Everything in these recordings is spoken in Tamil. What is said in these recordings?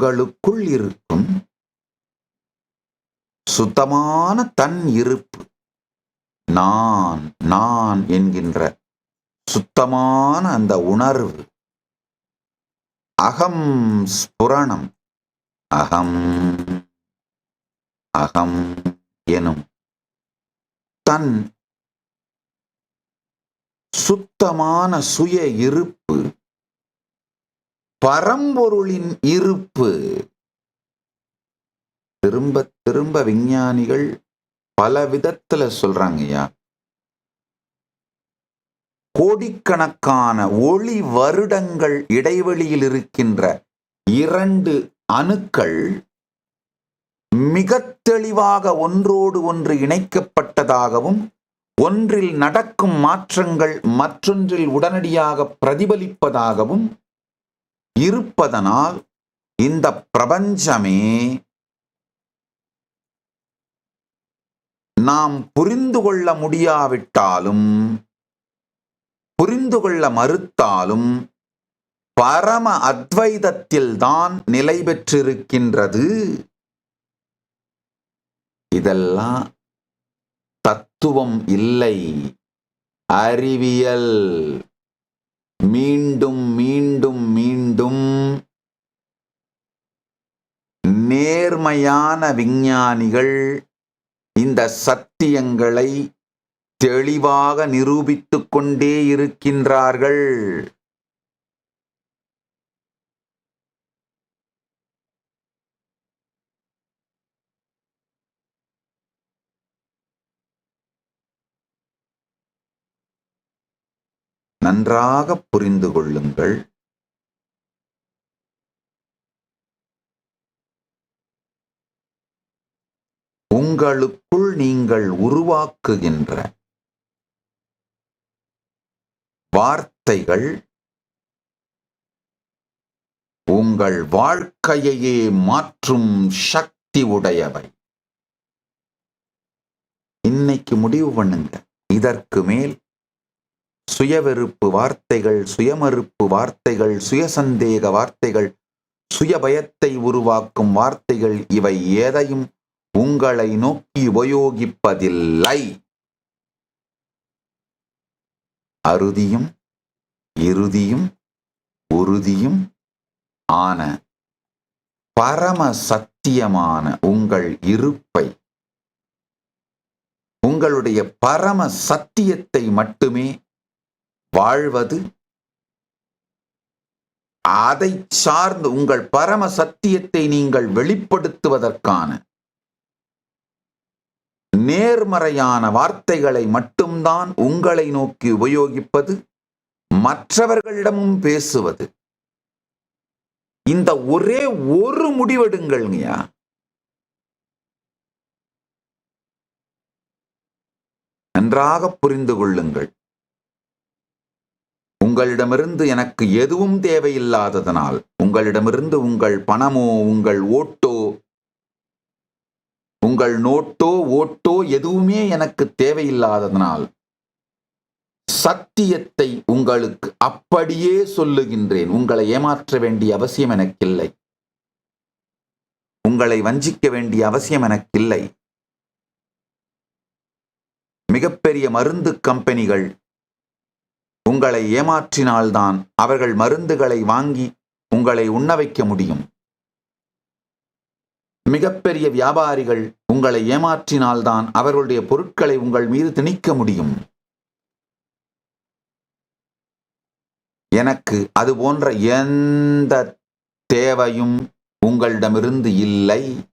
உங்களுக்குள் இருக்கும் சுத்தமான தன் இருப்பு. நான் நான் என்கின்ற சுத்தமான அந்த உணர்வு. அகம் ஸ்புரணம். அகம் அகம் எனும் தன் சுத்தமான சுய இருப்பு பரம்பொருளின் இருப்பு. திரும்ப திரும்ப விஞ்ஞானிகள் பல விதத்துல சொல்றாங்கய்யா கோடிக்கணக்கான ஒளி வருடங்கள் இடைவெளியில் இருக்கின்ற இரண்டு அணுக்கள் மிக தெளிவாக ஒன்றோடு ஒன்று இணைக்கப்பட்டதாகவும் ஒன்றில் நடக்கும் மாற்றங்கள் மற்றொன்றில் உடனடியாக பிரதிபலிப்பதாகவும் இருப்பதனால் இந்த பிரபஞ்சமே நாம் புரிந்து கொள்ள முடியாவிட்டாலும் புரிந்து கொள்ள மறுத்தாலும் பரம அத்வைதத்தில் தான் நிலை பெற்றிருக்கின்றது. இதெல்லாம் தத்துவம் இல்லை. அறிவியல் மீண்டும் மீண்டும் நேர்மையான விஞ்ஞானிகள் இந்த சத்தியங்களை தெளிவாக நிரூபித்துக் கொண்டே இருக்கின்றார்கள். நன்றாக புரிந்து கொள்ளுங்கள். உங்களுக்குள் நீங்கள் உருவாக்குகின்ற வார்த்தைகள் உங்கள் வாழ்க்கையையே மாற்றும் சக்தி உடையவை. இன்னைக்கு முடிவு பண்ணுங்க. இதற்கு மேல் சுயவெறுப்பு வார்த்தைகள் சுயமறுப்பு வார்த்தைகள் சுயசந்தேக வார்த்தைகள் சுயபயத்தை உருவாக்கும் வார்த்தைகள் இவை எதையும் உங்களை நோக்கி உபயோகிப்பதில்லை. அறுதியும் இறுதியும் உறுதியும் ஆன பரம சத்தியமான உங்கள் இருப்பை உங்களுடைய பரம சத்தியத்தை மட்டுமே வாழ்வது அதை சார்ந்து உங்கள் பரம சத்தியத்தை நீங்கள் வெளிப்படுத்துவதற்கான நேர்மறையான வார்த்தைகளை மட்டும்தான் உங்களை நோக்கி உபயோகிப்பது மற்றவர்களிடமும் பேசுவது. இந்த ஒரே ஒரு முடிவெடுங்கள்ங்கய்யா. நன்றாக புரிந்து கொள்ளுங்கள். உங்களிடமிருந்து எனக்கு எதுவும் தேவையில்லாததனால் உங்களிடமிருந்து உங்கள் பணமோ உங்கள் ஓட்டோ உங்கள் நோட்டோ ஓட்டோ எதுவுமே எனக்கு தேவையில்லாததனால் சத்தியத்தை உங்களுக்கு அப்படியே சொல்லுகின்றேன். உங்களை ஏமாற்ற வேண்டிய அவசியம் எனக்கில்லை. உங்களை வஞ்சிக்க வேண்டிய அவசியம் எனக்கில்லை. மிகப்பெரிய மருந்து கம்பெனிகள் உங்களை ஏமாற்றினால்தான் அவர்கள் மருந்துகளை வாங்கி உங்களை உண்ண வைக்க முடியும். மிகப்பெரிய வியாபாரிகள் உங்களை ஏமாற்றினால்தான் அவர்களுடைய பொருட்களை உங்கள் மீது திணிக்க முடியும். எனக்கு அது போன்ற எந்த தேவையும் உங்களிடமிருந்து இல்லை.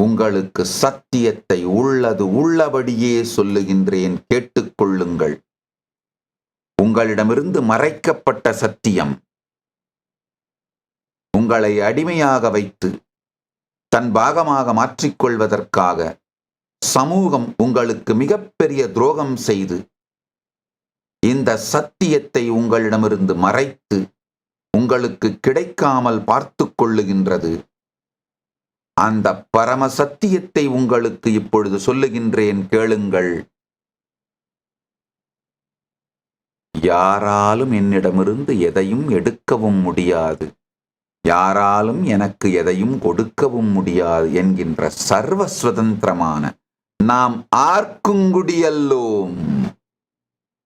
உங்களுக்கு சத்தியத்தை உள்ளது உள்ளபடியே சொல்லுகின்றேன் கேட்டுக்கொள்ளுங்கள். உங்களிடமிருந்து மறைக்கப்பட்ட சத்தியம். உங்களை அடிமையாக வைத்து தன் பாகமாக மாற்றிக்கொள்வதற்காக சமூகம் உங்களுக்கு மிகப்பெரிய துரோகம் செய்து இந்த சத்தியத்தை உங்களிடமிருந்து மறைத்து உங்களுக்கு கிடைக்காமல் பார்த்து கொள்ளுகின்றது. அந்த பரம சத்தியத்தை உங்களுக்கு இப்பொழுது சொல்லுகின்றேன் கேளுங்கள். யாராலும் என்னிடமிருந்து எதையும் எடுக்கவும் முடியாது. யாராலும் எனக்கு எதையும் கொடுக்கவும் முடியாது என்கின்ற சர்வ சுதந்திரமான நாம் ஆர்க்குங்குடியல்லோம்.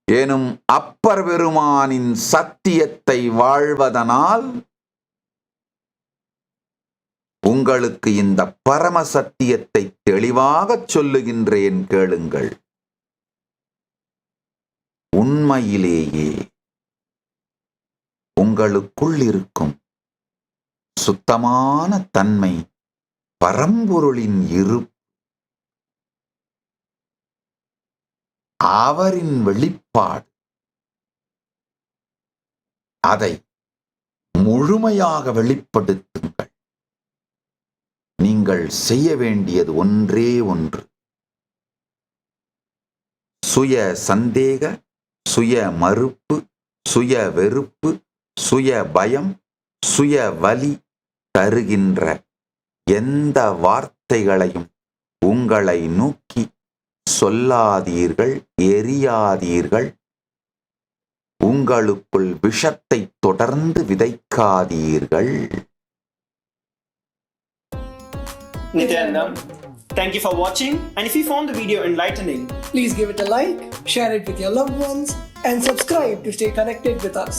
எனும் அப்பர் பெருமானின் சத்தியத்தை வாழ்வதனால் உங்களுக்கு இந்த பரம சத்தியத்தை தெளிவாகச் சொல்லுகின்றேன் கேளுங்கள். உண்மையிலேயே உங்களுக்குள் இருக்கும் சுத்தமான தன்மை பரம்பொருளின் இருப்பு. அவரின் வெளிப்பாடு. அதை முழுமையாக வெளிப்படுத்துங்கள். நீங்கள் செய்ய வேண்டியது ஒன்றே ஒன்று. சுய சந்தேக சுய மறுப்பு சுய வெறுப்பு சுய பயம் சுய வலி தருகின்ற எந்த வார்த்தைகளையும் உங்களை நோக்கி சொல்லாதீர்கள் எரியாதீர்கள் உங்களுக்குள் விஷத்தை தொடர்ந்து விதைக்காதீர்கள் Nityanandam, thank you for watching. And if you found the video enlightening, Please give it a like, share it with your loved ones, and subscribe to stay connected with us.